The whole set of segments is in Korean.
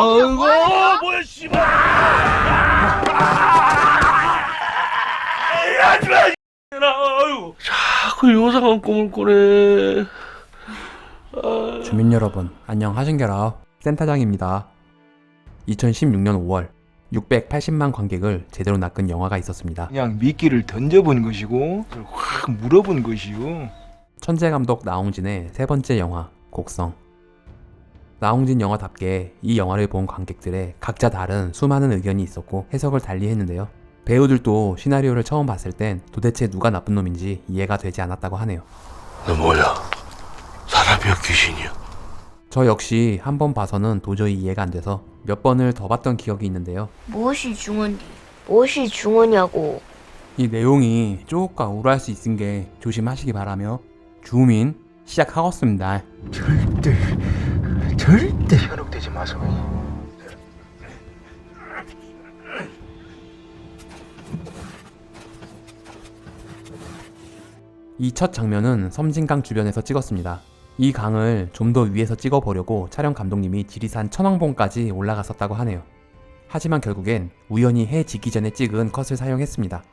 아이고 뭐야 씨발 하지마 아유 자꾸 요상한 꿈을 꾸네 주민 여러분 안녕하신게라 센터장입니다. 2016년 5월 680만 관객을 제대로 낚은 영화가 있었습니다. 그냥 미끼를 던져본 것이고 그걸 확 물어본 것이요. 천재 감독 나홍진의 세 번째 영화 곡성. 나홍진 영화답게 이 영화를 본 관객들의 각자 다른 수많은 의견이 있었고 해석을 달리 했는데요. 배우들도 시나리오를 처음 봤을 땐 도대체 누가 나쁜 놈인지 이해가 되지 않았다고 하네요. 너 뭐야 사람이야 귀신이야 저 역시 한 번 봐서는 도저히 이해가 안 돼서 몇 번을 더 봤던 기억이 있는데요. 무엇이 중헌디? 무엇이 중헌냐고. 이 내용이 쪼까 우울할 수 있은 게 조심하시기 바라며 주민 시작하겠습니다. 절대 절대 현혹되지 마소이. 이첫 장면은 섬진강 주변에서 찍었습니다. 이 강을 좀 더 위에서 찍어보려고 촬영 감독님이 지리산 천왕봉까지 올라갔었다고 하네요. 하지만 결국엔 우연히 해 지기 전에 찍은 컷을 사용했습니다.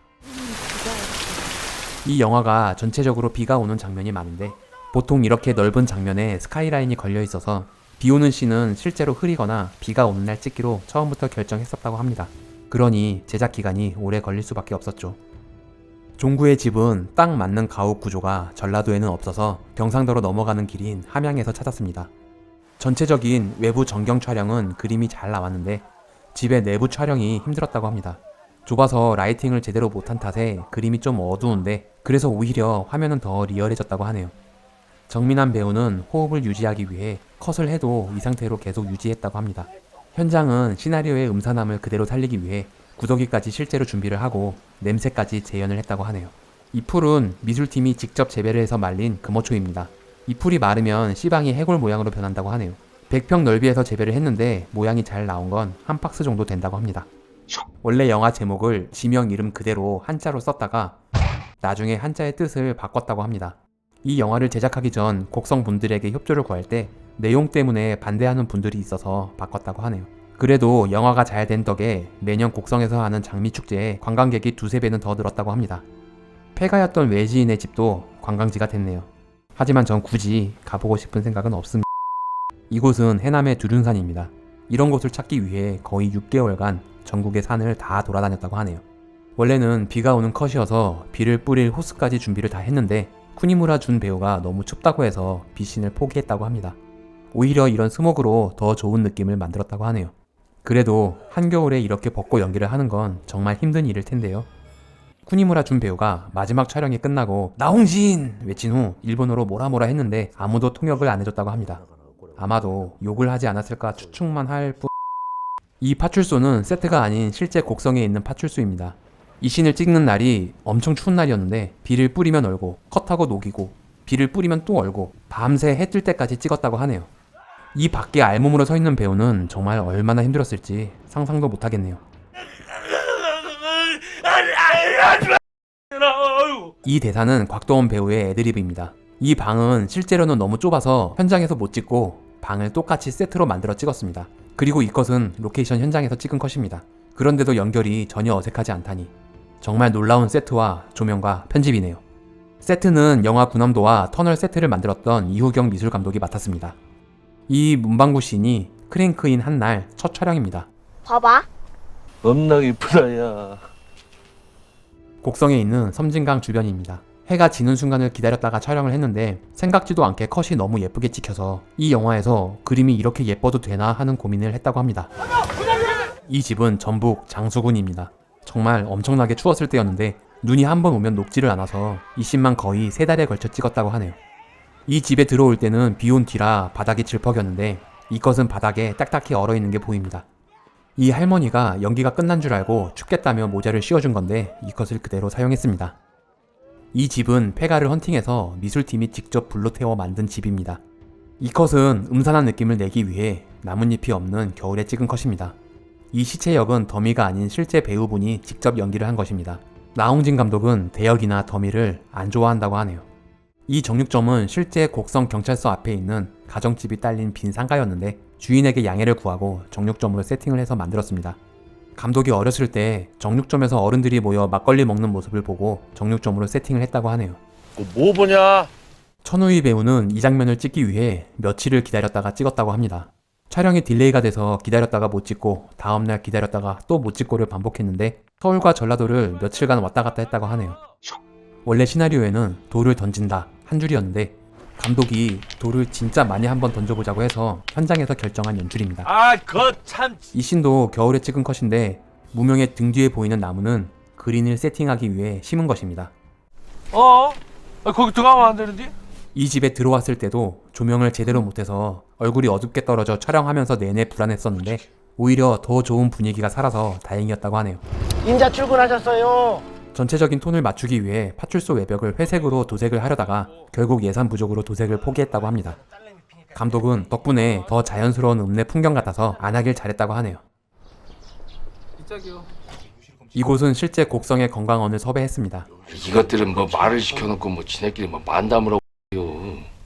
이 영화가 전체적으로 비가 오는 장면이 많은데 보통 이렇게 넓은 장면에 스카이라인이 걸려 있어서 비 오는 씬은 실제로 흐리거나 비가 오는 날 찍기로 처음부터 결정했었다고 합니다. 그러니 제작 기간이 오래 걸릴 수밖에 없었죠. 종구의 집은 딱 맞는 가옥 구조가 전라도에는 없어서 경상도로 넘어가는 길인 함양에서 찾았습니다. 전체적인 외부 전경 촬영은 그림이 잘 나왔는데 집의 내부 촬영이 힘들었다고 합니다. 좁아서 라이팅을 제대로 못한 탓에 그림이 좀 어두운데 그래서 오히려 화면은 더 리얼해졌다고 하네요. 정민환 배우는 호흡을 유지하기 위해 컷을 해도 이 상태로 계속 유지했다고 합니다. 현장은 시나리오의 음산함을 그대로 살리기 위해 구더기까지 실제로 준비를 하고 냄새까지 재현을 했다고 하네요. 이 풀은 미술팀이 직접 재배를 해서 말린 금어초입니다. 이 풀이 마르면 씨방이 해골 모양으로 변한다고 하네요. 100평 넓이에서 재배를 했는데 모양이 잘 나온 건 한 박스 정도 된다고 합니다. 원래 영화 제목을 지명 이름 그대로 한자로 썼다가 나중에 한자의 뜻을 바꿨다고 합니다. 이 영화를 제작하기 전 곡성 분들에게 협조를 구할 때 내용 때문에 반대하는 분들이 있어서 바꿨다고 하네요. 그래도 영화가 잘 된 덕에 매년 곡성에서 하는 장미 축제에 관광객이 두세 배는 더 늘었다고 합니다. 폐가였던 외지인의 집도 관광지가 됐네요. 하지만 전 굳이 가보고 싶은 생각은 없습니다. 이곳은 해남의 두륜산입니다. 이런 곳을 찾기 위해 거의 6개월간 전국의 산을 다 돌아다녔다고 하네요. 원래는 비가 오는 컷이어서 비를 뿌릴 호스까지 준비를 다 했는데 쿠니무라 준 배우가 너무 춥다고 해서 비신을 포기했다고 합니다. 오히려 이런 스모그로 더 좋은 느낌을 만들었다고 하네요. 그래도 한겨울에 이렇게 벚꽃 연기를 하는 건 정말 힘든 일일 텐데요. 쿠니무라 준 배우가 마지막 촬영이 끝나고 나홍진 외친 후 일본어로 뭐라 뭐라 했는데 아무도 통역을 안 해줬다고 합니다. 아마도 욕을 하지 않았을까 추측만 할 뿐. 이 파출소는 세트가 아닌 실제 곡성에 있는 파출소입니다. 이 씬을 찍는 날이 엄청 추운 날이었는데 비를 뿌리면 얼고 컷하고 녹이고 비를 뿌리면 또 얼고 밤새 해 뜰 때까지 찍었다고 하네요. 이 밖에 알몸으로 서 있는 배우는 정말 얼마나 힘들었을지 상상도 못하겠네요. 이 대사는 곽도원 배우의 애드립입니다. 이 방은 실제로는 너무 좁아서 현장에서 못 찍고 방을 똑같이 세트로 만들어 찍었습니다. 그리고 이것은 로케이션 현장에서 찍은 컷입니다. 그런데도 연결이 전혀 어색하지 않다니 정말 놀라운 세트와 조명과 편집이네요. 세트는 영화 군함도와 터널 세트를 만들었던 이후경 미술 감독이 맡았습니다. 이 문방구 씬이 크랭크인 한 날 첫 촬영입니다. 봐봐. 겁나 이쁘다 야 곡성에 있는 섬진강 주변입니다. 해가 지는 순간을 기다렸다가 촬영을 했는데 생각지도 않게 컷이 너무 예쁘게 찍혀서 이 영화에서 그림이 이렇게 예뻐도 되나 하는 고민을 했다고 합니다. 이 집은 전북 장수군입니다. 정말 엄청나게 추웠을 때였는데 눈이 한 번 오면 녹지를 않아서 이 씬만 거의 세 달에 걸쳐 찍었다고 하네요. 이 집에 들어올 때는 비 온 뒤라 바닥이 질퍽이었는데 이것은 바닥에 딱딱히 얼어 있는 게 보입니다. 이 할머니가 연기가 끝난 줄 알고 춥겠다며 모자를 씌워준 건데 이것을 그대로 사용했습니다. 이 집은 폐가를 헌팅해서 미술팀이 직접 불로 태워 만든 집입니다. 이 컷은 음산한 느낌을 내기 위해 나뭇잎이 없는 겨울에 찍은 컷입니다. 이 시체 역은 더미가 아닌 실제 배우분이 직접 연기를 한 것입니다. 나홍진 감독은 대역이나 더미를 안 좋아한다고 하네요. 이 정육점은 실제 곡성 경찰서 앞에 있는 가정집이 딸린 빈 상가였는데 주인에게 양해를 구하고 정육점으로 세팅을 해서 만들었습니다. 감독이 어렸을 때 정육점에서 어른들이 모여 막걸리 먹는 모습을 보고 정육점으로 세팅을 했다고 하네요. 뭐 보냐? 천우희 배우는 이 장면을 찍기 위해 며칠을 기다렸다가 찍었다고 합니다. 촬영이 딜레이가 돼서 기다렸다가 못 찍고 다음날 기다렸다가 또 못 찍고를 반복했는데 서울과 전라도를 며칠간 왔다 갔다 했다고 하네요. 원래 시나리오에는 돌을 던진다 한 줄이었는데 감독이 돌을 진짜 많이 한번 던져보자고 해서 현장에서 결정한 연출입니다. 아, 그참 이 씬도 겨울에 찍은 컷인데 무명의 등 뒤에 보이는 나무는 그린을 세팅하기 위해 심은 것입니다. 어? 아, 거기 들어가면 안 되는데? 이 집에 들어왔을 때도 조명을 제대로 못해서 얼굴이 어둡게 떨어져 촬영하면서 내내 불안했었는데 오히려 더 좋은 분위기가 살아서 다행이었다고 하네요. 인자 출근하셨어요. 전체적인 톤을 맞추기 위해 파출소 외벽을 회색으로 도색을 하려다가 결국 예산 부족으로 도색을 포기했다고 합니다. 감독은 덕분에 더 자연스러운 읍내 풍경 같아서 안 하길 잘했다고 하네요. 이곳은 실제 곡성의 건강원을 섭외했습니다. 이것들은 뭐 말을 시켜놓고 뭐 지네끼리 뭐 만담을 하고 요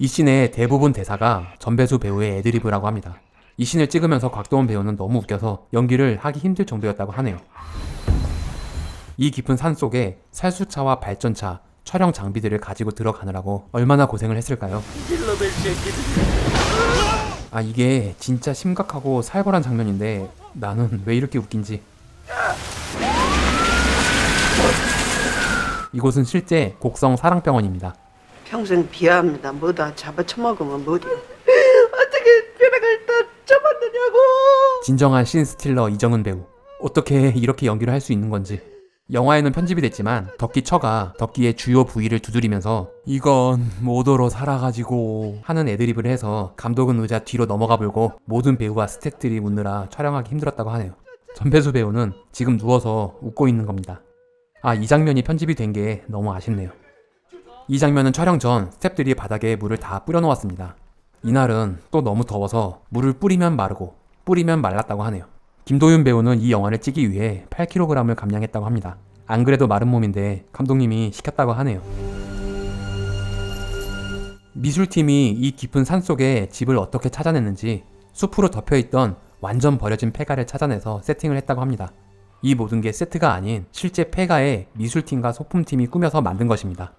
이 씬의 대부분 대사가 전배수 배우의 애드리브라고 합니다. 이 씬을 찍으면서 곽도원 배우는 너무 웃겨서 연기를 하기 힘들 정도였다고 하네요. 이 깊은 산 속에 살수차와 발전차, 촬영 장비들을 가지고 들어가느라고 얼마나 고생을 했을까요? 아 이게 진짜 심각하고 살벌한 장면인데 나는 왜 이렇게 웃긴지. 이곳은 실제 곡성 사랑병원입니다. 평생 비하합니다. 뭐다 잡아 처먹으면 뭐지? 어떻게 벼락을 다 쳐봤느냐고. 진정한 신 스틸러 이정은 배우. 어떻게 이렇게 연기를 할 수 있는 건지. 영화에는 편집이 됐지만 덕기 처가 덕기의 주요 부위를 두드리면서 이건 모도로 살아가지고 하는 애드립을 해서 감독은 의자 뒤로 넘어가 불고 모든 배우와 스태프들이 웃느라 촬영하기 힘들었다고 하네요. 전배수 배우는 지금 누워서 웃고 있는 겁니다. 아, 이 장면이 편집이 된 게 너무 아쉽네요. 이 장면은 촬영 전 스태프들이 바닥에 물을 다 뿌려놓았습니다. 이날은 또 너무 더워서 물을 뿌리면 마르고 뿌리면 말랐다고 하네요. 김도윤 배우는 이 영화를 찍기 위해 8kg을 감량했다고 합니다. 안 그래도 마른 몸인데 감독님이 시켰다고 하네요. 미술팀이 이 깊은 산 속에 집을 어떻게 찾아냈는지 숲으로 덮여 있던 완전 버려진 폐가를 찾아내서 세팅을 했다고 합니다. 이 모든 게 세트가 아닌 실제 폐가에 미술팀과 소품팀이 꾸며서 만든 것입니다.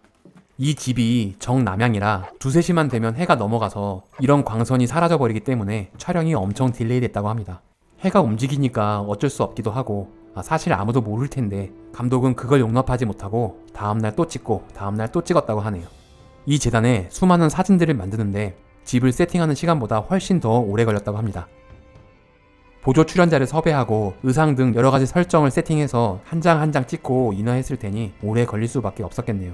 이 집이 정남향이라 두세 시만 되면 해가 넘어가서 이런 광선이 사라져버리기 때문에 촬영이 엄청 딜레이 됐다고 합니다. 해가 움직이니까 어쩔 수 없기도 하고 아, 사실 아무도 모를 텐데 감독은 그걸 용납하지 못하고 다음날 또 찍고 다음날 또 찍었다고 하네요. 이 재단에 수많은 사진들을 만드는데 집을 세팅하는 시간보다 훨씬 더 오래 걸렸다고 합니다. 보조 출연자를 섭외하고 의상 등 여러 가지 설정을 세팅해서 한 장 한 장 찍고 인화했을 테니 오래 걸릴 수밖에 없었겠네요.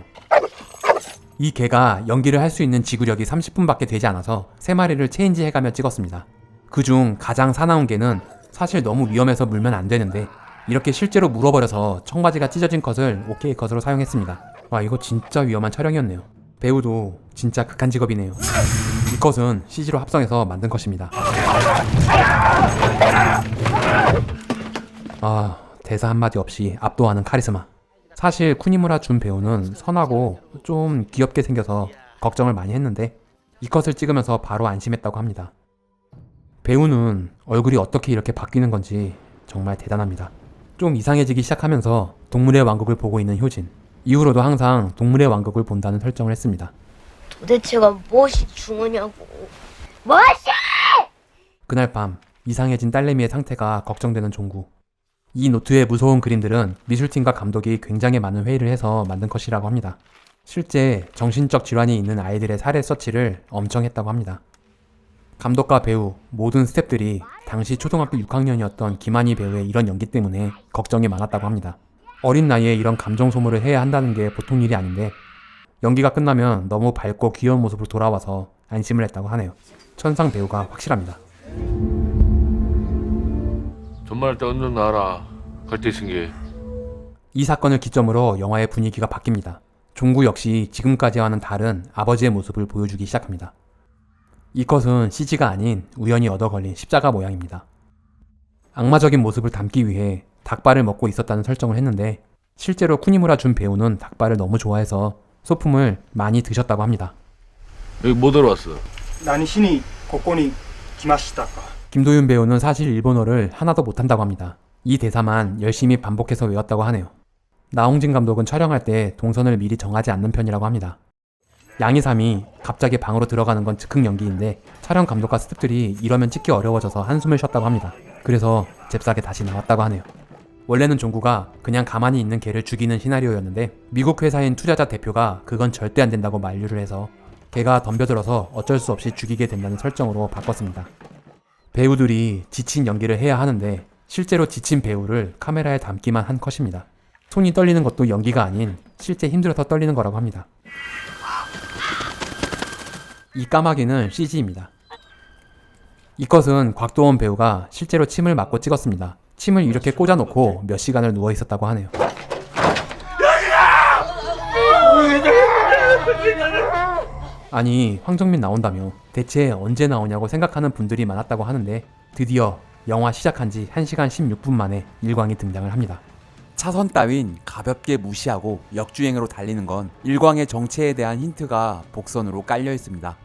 이 개가 연기를 할 수 있는 지구력이 30분밖에 되지 않아서 세 마리를 체인지 해가며 찍었습니다. 그 중 가장 사나운 개는 사실 너무 위험해서 물면 안 되는데 이렇게 실제로 물어버려서 청바지가 찢어진 컷을 오케이 컷으로 사용했습니다. 와 이거 진짜 위험한 촬영이었네요. 배우도 진짜 극한 직업이네요. 이 컷은 CG로 합성해서 만든 컷입니다. 아 대사 한마디 없이 압도하는 카리스마. 사실 쿠니무라 준 배우는 선하고 좀 귀엽게 생겨서 걱정을 많이 했는데 이 컷을 찍으면서 바로 안심했다고 합니다. 배우는 얼굴이 어떻게 이렇게 바뀌는 건지 정말 대단합니다. 좀 이상해지기 시작하면서 동물의 왕국을 보고 있는 효진. 이후로도 항상 동물의 왕국을 본다는 설정을 했습니다. 도대체가 무엇이 중요냐고. 무엇이? 그날 밤 이상해진 딸내미의 상태가 걱정되는 종구. 이 노트의 무서운 그림들은 미술팀과 감독이 굉장히 많은 회의를 해서 만든 컷이라고 합니다. 실제 정신적 질환이 있는 아이들의 사례 서치를 엄청 했다고 합니다. 감독과 배우, 모든 스태프들이 당시 초등학교 6학년이었던 김한희 배우의 이런 연기 때문에 걱정이 많았다고 합니다. 어린 나이에 이런 감정 소모를 해야 한다는 게 보통 일이 아닌데 연기가 끝나면 너무 밝고 귀여운 모습으로 돌아와서 안심을 했다고 하네요. 천상 배우가 확실합니다. 엄마한테 나라 갈 데 있은 이 사건을 기점으로 영화의 분위기가 바뀝니다. 종구 역시 지금까지와는 다른 아버지의 모습을 보여주기 시작합니다. 이 컷은 CG가 아닌 우연히 얻어 걸린 십자가 모양입니다. 악마적인 모습을 담기 위해 닭발을 먹고 있었다는 설정을 했는데 실제로 쿠니무라 준 배우는 닭발을 너무 좋아해서 소품을 많이 드셨다고 합니다. 여기 뭐 들어왔어? 나니 신이 고꼬니 기마시다가 김도윤 배우는 사실 일본어를 하나도 못한다고 합니다. 이 대사만 열심히 반복해서 외웠다고 하네요. 나홍진 감독은 촬영할 때 동선을 미리 정하지 않는 편이라고 합니다. 양희삼이 갑자기 방으로 들어가는 건 즉흥 연기인데 촬영 감독과 스태프들이 이러면 찍기 어려워져서 한숨을 쉬었다고 합니다. 그래서 잽싸게 다시 나왔다고 하네요. 원래는 종구가 그냥 가만히 있는 개를 죽이는 시나리오였는데 미국 회사인 투자자 대표가 그건 절대 안 된다고 만류를 해서 개가 덤벼들어서 어쩔 수 없이 죽이게 된다는 설정으로 바꿨습니다. 배우들이 지친 연기를 해야 하는데 실제로 지친 배우를 카메라에 담기만 한 컷입니다. 손이 떨리는 것도 연기가 아닌 실제 힘들어서 떨리는 거라고 합니다. 이 까마귀는 CG입니다. 이 컷은 곽도원 배우가 실제로 침을 맞고 찍었습니다. 침을 이렇게 꽂아놓고 몇 시간을 누워 있었다고 하네요. 아니 황정민 나온다며 대체 언제 나오냐고 생각하는 분들이 많았다고 하는데 드디어 영화 시작한 지 1시간 16분 만에 일광이 등장을 합니다. 차선 따윈 가볍게 무시하고 역주행으로 달리는 건 일광의 정체에 대한 힌트가 복선으로 깔려 있습니다.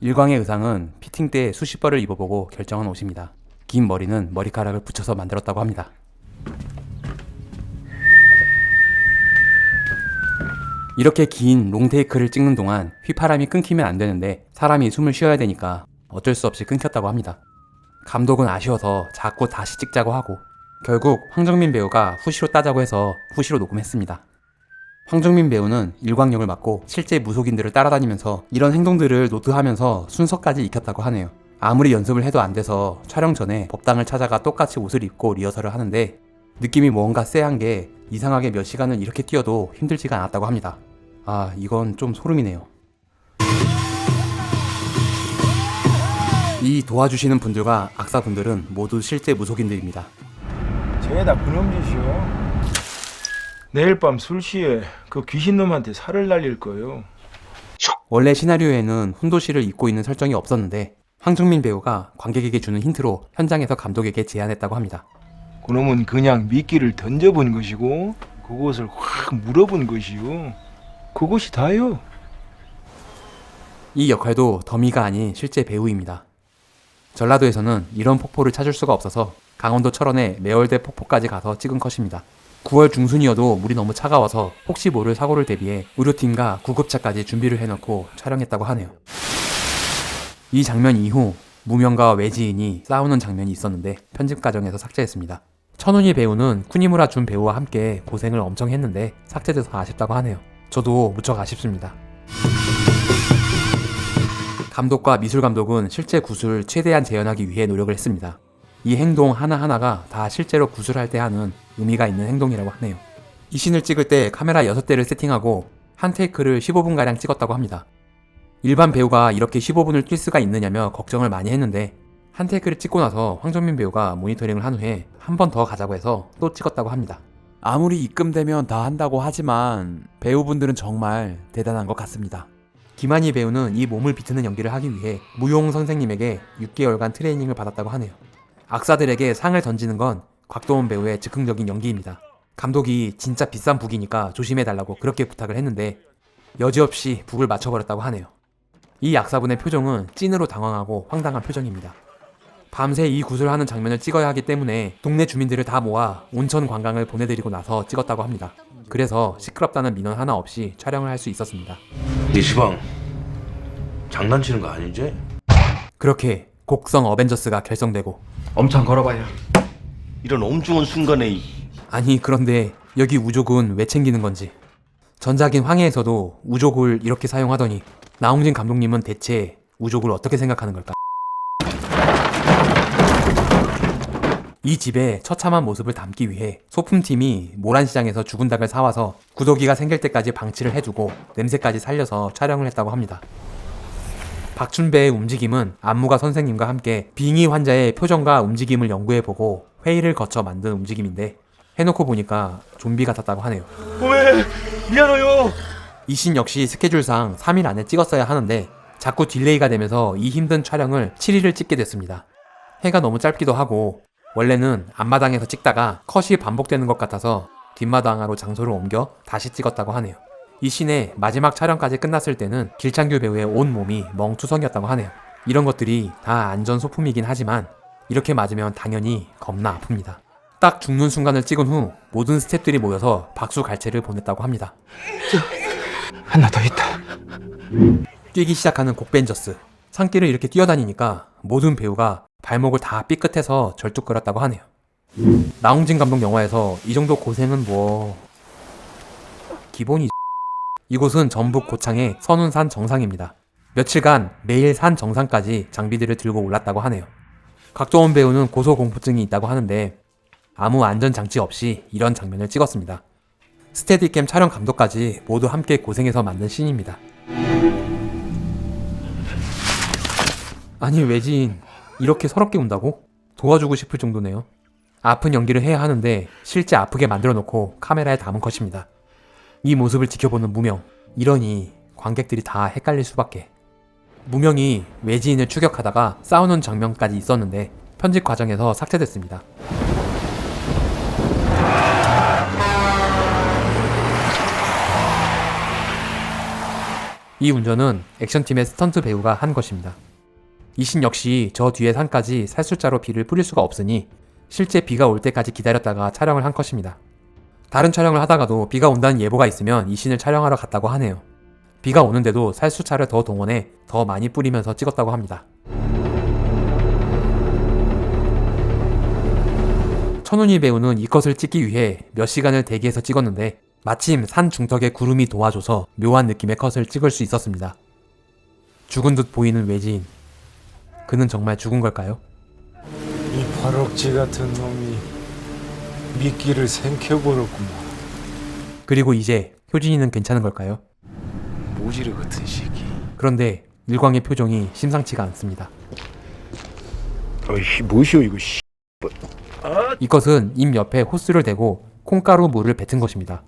일광의 의상은 피팅 때 수십 벌을 입어보고 결정한 옷입니다. 긴 머리는 머리카락을 붙여서 만들었다고 합니다. 이렇게 긴 롱테이크를 찍는 동안 휘파람이 끊기면 안 되는데 사람이 숨을 쉬어야 되니까 어쩔 수 없이 끊겼다고 합니다. 감독은 아쉬워서 자꾸 다시 찍자고 하고 결국 황정민 배우가 후시로 따자고 해서 후시로 녹음했습니다. 황정민 배우는 일광역을 맡고 실제 무속인들을 따라다니면서 이런 행동들을 노트하면서 순서까지 익혔다고 하네요. 아무리 연습을 해도 안 돼서 촬영 전에 법당을 찾아가 똑같이 옷을 입고 리허설을 하는데 느낌이 뭔가 쎄한 게 이상하게 몇 시간을 이렇게 뛰어도 힘들지가 않았다고 합니다. 아, 이건 좀 소름이네요. 이 도와주시는 분들과 악사분들은 모두 실제 무속인들입니다. 죄다 그놈짓이요. 내일 밤 술시에 그 귀신놈한테 살을 날릴 거예요. 원래 시나리오에는 훈도씨를 입고 있는 설정이 없었는데 황정민 배우가 관객에게 주는 힌트로 현장에서 감독에게 제안했다고 합니다. 그놈은 그냥 미끼를 던져본 것이고 그곳을 확 물어본 것이요. 그것이 다요. 이 역할도 더미가 아닌 실제 배우입니다. 전라도에서는 이런 폭포를 찾을 수가 없어서 강원도 철원에 매월대 폭포까지 가서 찍은 컷입니다. 9월 중순이어도 물이 너무 차가워서 혹시 모를 사고를 대비해 의료팀과 구급차까지 준비를 해놓고 촬영했다고 하네요. 이 장면 이후 무명과 외지인이 싸우는 장면이 있었는데 편집 과정에서 삭제했습니다. 천운이 배우는 쿠니무라 준 배우와 함께 고생을 엄청 했는데 삭제돼서 아쉽다고 하네요. 저도 무척 아쉽습니다. 감독과 미술 감독은 실제 구슬을 최대한 재현하기 위해 노력을 했습니다. 이 행동 하나하나가 다 실제로 구슬할 때 하는 의미가 있는 행동이라고 하네요. 이 씬을 찍을 때 카메라 6대를 세팅하고 한 테이크를 15분가량 찍었다고 합니다. 일반 배우가 이렇게 15분을 뛸 수가 있느냐며 걱정을 많이 했는데 한 테이크를 찍고 나서 황정민 배우가 모니터링을 한 후에 한 번 더 가자고 해서 또 찍었다고 합니다. 아무리 입금되면 다 한다고 하지만 배우분들은 정말 대단한 것 같습니다. 김한희 배우는 이 몸을 비트는 연기를 하기 위해 무용 선생님에게 6개월간 트레이닝을 받았다고 하네요. 악사들에게 상을 던지는 건 곽도원 배우의 즉흥적인 연기입니다. 감독이 진짜 비싼 북이니까 조심해달라고 그렇게 부탁을 했는데 여지없이 북을 맞춰버렸다고 하네요. 이 악사분의 표정은 찐으로 당황하고 황당한 표정입니다. 밤새 이 구슬하는 장면을 찍어야 하기 때문에 동네 주민들을 다 모아 온천 관광을 보내드리고 나서 찍었다고 합니다. 그래서 시끄럽다는 민원 하나 없이 촬영을 할 수 있었습니다. 이 시방 장난치는 거 아니지? 그렇게 곡성 어벤져스가 결성되고 엄청 걸어봐요. 이런 엄중한 순간에 이 아니 그런데 여기 우족은 왜 챙기는 건지 전작인 황해에서도 우족을 이렇게 사용하더니 나홍진 감독님은 대체 우족을 어떻게 생각하는 걸까? 이 집의 처참한 모습을 담기 위해 소품팀이 모란시장에서 죽은 닭을 사와서 구더기가 생길 때까지 방치를 해두고 냄새까지 살려서 촬영을 했다고 합니다. 박춘배의 움직임은 안무가 선생님과 함께 빙의 환자의 표정과 움직임을 연구해보고 회의를 거쳐 만든 움직임인데 해놓고 보니까 좀비 같았다고 하네요. 왜 미안해요. 이신 역시 스케줄상 3일 안에 찍었어야 하는데 자꾸 딜레이가 되면서 이 힘든 촬영을 7일을 찍게 됐습니다. 해가 너무 짧기도 하고 원래는 앞마당에서 찍다가 컷이 반복되는 것 같아서 뒷마당으로 장소를 옮겨 다시 찍었다고 하네요. 이 씬의 마지막 촬영까지 끝났을 때는 길창규 배우의 온 몸이 멍투성이었다고 하네요. 이런 것들이 다 안전 소품이긴 하지만 이렇게 맞으면 당연히 겁나 아픕니다. 딱 죽는 순간을 찍은 후 모든 스태프들이 모여서 박수 갈채를 보냈다고 합니다. 하나 더 있다. 뛰기 시작하는 곡벤저스. 산길을 이렇게 뛰어다니니까 모든 배우가 발목을 다 삐끗해서 절뚝거렸다고 하네요. 나홍진 감독 영화에서 이 정도 고생은 뭐 기본이 이곳은 전북 고창의 선운산 정상입니다. 며칠간 매일 산 정상까지 장비들을 들고 올랐다고 하네요. 각도원 배우는 고소공포증이 있다고 하는데 아무 안전장치 없이 이런 장면을 찍었습니다. 스테디캠 촬영 감독까지 모두 함께 고생해서 만든 씬입니다. 아니 외지인 이렇게 서럽게 운다고? 도와주고 싶을 정도네요. 아픈 연기를 해야 하는데 실제 아프게 만들어 놓고 카메라에 담은 컷입니다. 이 모습을 지켜보는 무명. 이러니 관객들이 다 헷갈릴 수밖에. 무명이 외지인을 추격하다가 싸우는 장면까지 있었는데 편집 과정에서 삭제됐습니다. 이 운전은 액션팀의 스턴트 배우가 한 것입니다. 이신 역시 저 뒤에 산까지 살술자로 비를 뿌릴 수가 없으니 실제 비가 올 때까지 기다렸다가 촬영을 한 컷입니다. 다른 촬영을 하다가도 비가 온다는 예보가 있으면 이 신을 촬영하러 갔다고 하네요. 비가 오는데도 살수차를 더 동원해 더 많이 뿌리면서 찍었다고 합니다. 천운희 배우는 이 컷을 찍기 위해 몇 시간을 대기해서 찍었는데 마침 산 중턱에 구름이 도와줘서 묘한 느낌의 컷을 찍을 수 있었습니다. 죽은 듯 보이는 외지인. 그는 정말 죽은 걸까요? 이 발옥지 같은 놈이 미끼를 생켜버렸구만. 그리고 이제 효진이는 괜찮은 걸까요? 모지르 같은 새끼. 그런데 일광의 표정이 심상치가 않습니다. 어이 뭐시오 이거 씨. 이것은 입 옆에 호스를 대고 콩가루 물을 뱉은 것입니다.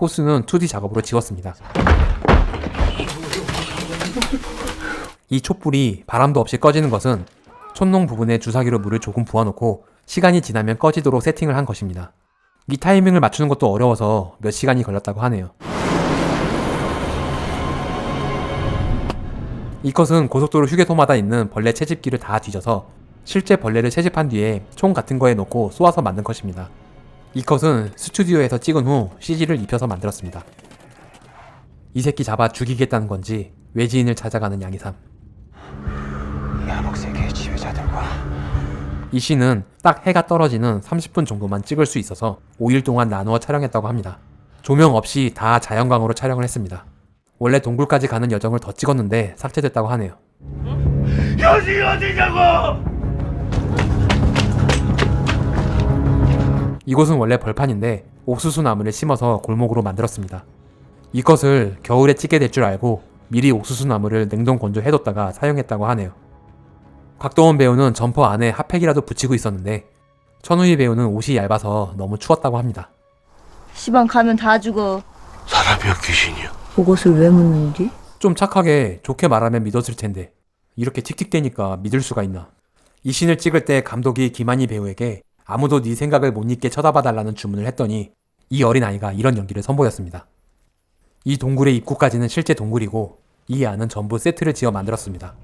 호스는 2D 작업으로 지웠습니다. 이 촛불이 바람도 없이 꺼지는 것은 촛농 부분에 주사기로 물을 조금 부어놓고 시간이 지나면 꺼지도록 세팅을 한 것입니다. 이 타이밍을 맞추는 것도 어려워서 몇 시간이 걸렸다고 하네요. 이것은 고속도로 휴게소마다 있는 벌레 채집기를 다 뒤져서 실제 벌레를 채집한 뒤에 총 같은 거에 넣고 쏘아서 만든 컷입니다. 이 컷은 스튜디오에서 찍은 후 CG를 입혀서 만들었습니다. 이 새끼 잡아 죽이겠다는 건지 외지인을 찾아가는 양이삼. 야목세계 지휘자들과 이 씬은 딱 해가 떨어지는 30분 정도만 찍을 수 있어서 5일 동안 나누어 촬영했다고 합니다. 조명 없이 다 자연광으로 촬영을 했습니다. 원래 동굴까지 가는 여정을 더 찍었는데 삭제됐다고 하네요. 이곳은 원래 벌판인데 옥수수 나무를 심어서 골목으로 만들었습니다. 이것을 겨울에 찍게 될 줄 알고 미리 옥수수 나무를 냉동 건조해뒀다가 사용했다고 하네요. 곽도원 배우는 점퍼 안에 핫팩이라도 붙이고 있었는데 천우희 배우는 옷이 얇아서 너무 추웠다고 합니다. 시방 가면 다 죽어. 사람이야 귀신이야 그것을 왜 묻는지? 좀 착하게 좋게 말하면 믿었을 텐데 이렇게 틱틱대니까 믿을 수가 있나. 이 씬을 찍을 때 감독이 김한희 배우에게 아무도 네 생각을 못 잊게 쳐다봐 달라는 주문을 했더니 이 어린아이가 이런 연기를 선보였습니다. 이 동굴의 입구까지는 실제 동굴이고 이 안은 전부 세트를 지어 만들었습니다.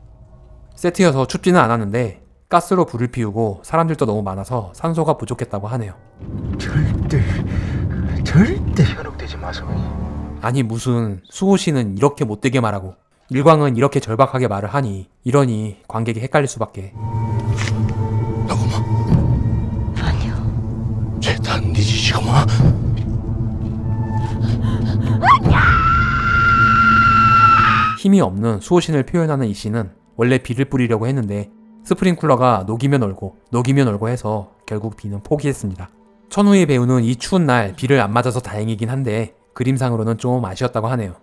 세트여서 춥지는 않았는데 가스로 불을 피우고 사람들도 너무 많아서 산소가 부족했다고 하네요. 절대 절대 현혹되지 마소. 아니 무슨 수호 씨는 이렇게 못되게 말하고 일광은 이렇게 절박하게 말을 하니 이러니 관객이 헷갈릴 수밖에. 아니요. 쟤단 네 지지구만 힘이 없는 수호신을 표현하는 이 씨는 원래 비를 뿌리려고 했는데 스프링쿨러가 녹이면 얼고 녹이면 얼고 해서 결국 비는 포기했습니다. 천우의 배우는 이 추운 날 비를 안 맞아서 다행이긴 한데 그림상으로는 좀 아쉬웠다고 하네요.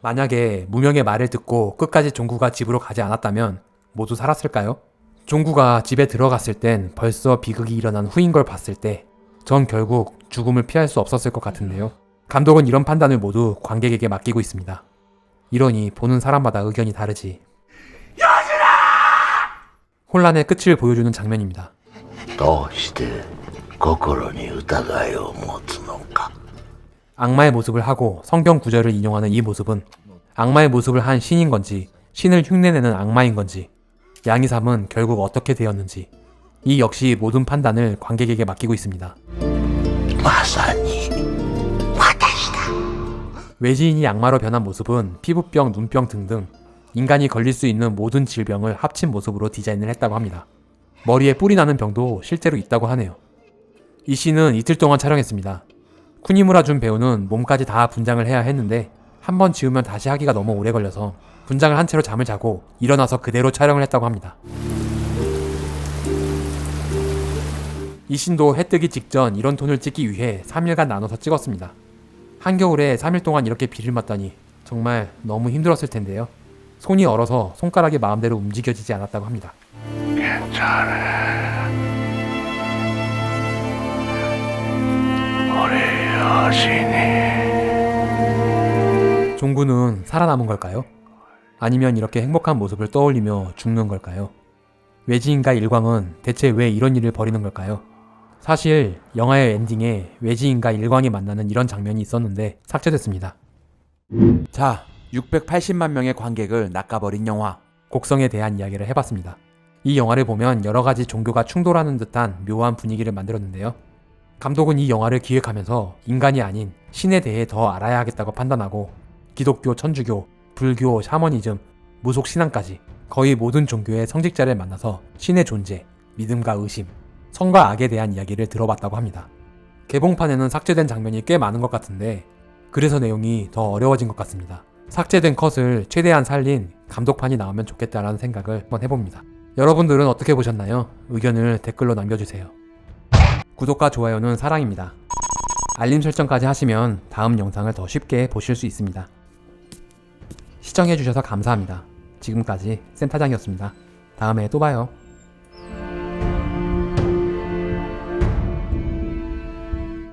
만약에 무명의 말을 듣고 끝까지 종구가 집으로 가지 않았다면 모두 살았을까요? 종구가 집에 들어갔을 땐 벌써 비극이 일어난 후인 걸 봤을 때 전 결국 죽음을 피할 수 없었을 것 같은데요. 감독은 이런 판단을 모두 관객에게 맡기고 있습니다. 이러니 보는 사람마다 의견이 다르지. 혼란의 끝을 보여주는 장면입니다. どうして心に疑いを持つのか 악마의 모습을 하고 성경 구절을 인용하는 이 모습은 악마의 모습을 한 신인 건지 신을 흉내내는 악마인 건지 양이삼은 결국 어떻게 되었는지 이 역시 모든 판단을 관객에게 맡기고 있습니다. 외지인이 악마로 변한 모습은 피부병, 눈병 등등 인간이 걸릴 수 있는 모든 질병을 합친 모습으로 디자인을 했다고 합니다. 머리에 뿔이 나는 병도 실제로 있다고 하네요. 이 씬은 이틀 동안 촬영했습니다. 쿠니무라 준 배우는 몸까지 다 분장을 해야 했는데 한 번 지우면 다시 하기가 너무 오래 걸려서 분장을 한 채로 잠을 자고 일어나서 그대로 촬영을 했다고 합니다. 이 씬도 해 뜨기 직전 이런 톤을 찍기 위해 3일간 나눠서 찍었습니다. 한겨울에 3일 동안 이렇게 비를 맞다니 정말 너무 힘들었을 텐데요. 손이 얼어서 손가락이 마음대로 움직여지지 않았다고 합니다. 종구는 살아남은 걸까요? 아니면 이렇게 행복한 모습을 떠올리며 죽는 걸까요? 외지인과 일광은 대체 왜 이런 일을 벌이는 걸까요? 사실 영화의 엔딩에 외지인과 일광이 만나는 이런 장면이 있었는데 삭제됐습니다. 자, 680만 명의 관객을 낚아버린 영화. 곡성에 대한 이야기를 해봤습니다. 이 영화를 보면 여러 가지 종교가 충돌하는 듯한 묘한 분위기를 만들었는데요. 감독은 이 영화를 기획하면서 인간이 아닌 신에 대해 더 알아야 하겠다고 판단하고 기독교, 천주교, 불교, 샤머니즘, 무속 신앙까지 거의 모든 종교의 성직자를 만나서 신의 존재, 믿음과 의심, 선과 악에 대한 이야기를 들어봤다고 합니다. 개봉판에는 삭제된 장면이 꽤 많은 것 같은데 그래서 내용이 더 어려워진 것 같습니다. 삭제된 컷을 최대한 살린 감독판이 나오면 좋겠다라는 생각을 한번 해봅니다. 여러분들은 어떻게 보셨나요? 의견을 댓글로 남겨주세요. 구독과 좋아요는 사랑입니다. 알림 설정까지 하시면 다음 영상을 더 쉽게 보실 수 있습니다. 시청해주셔서 감사합니다. 지금까지 센타장이었습니다. 다음에 또 봐요.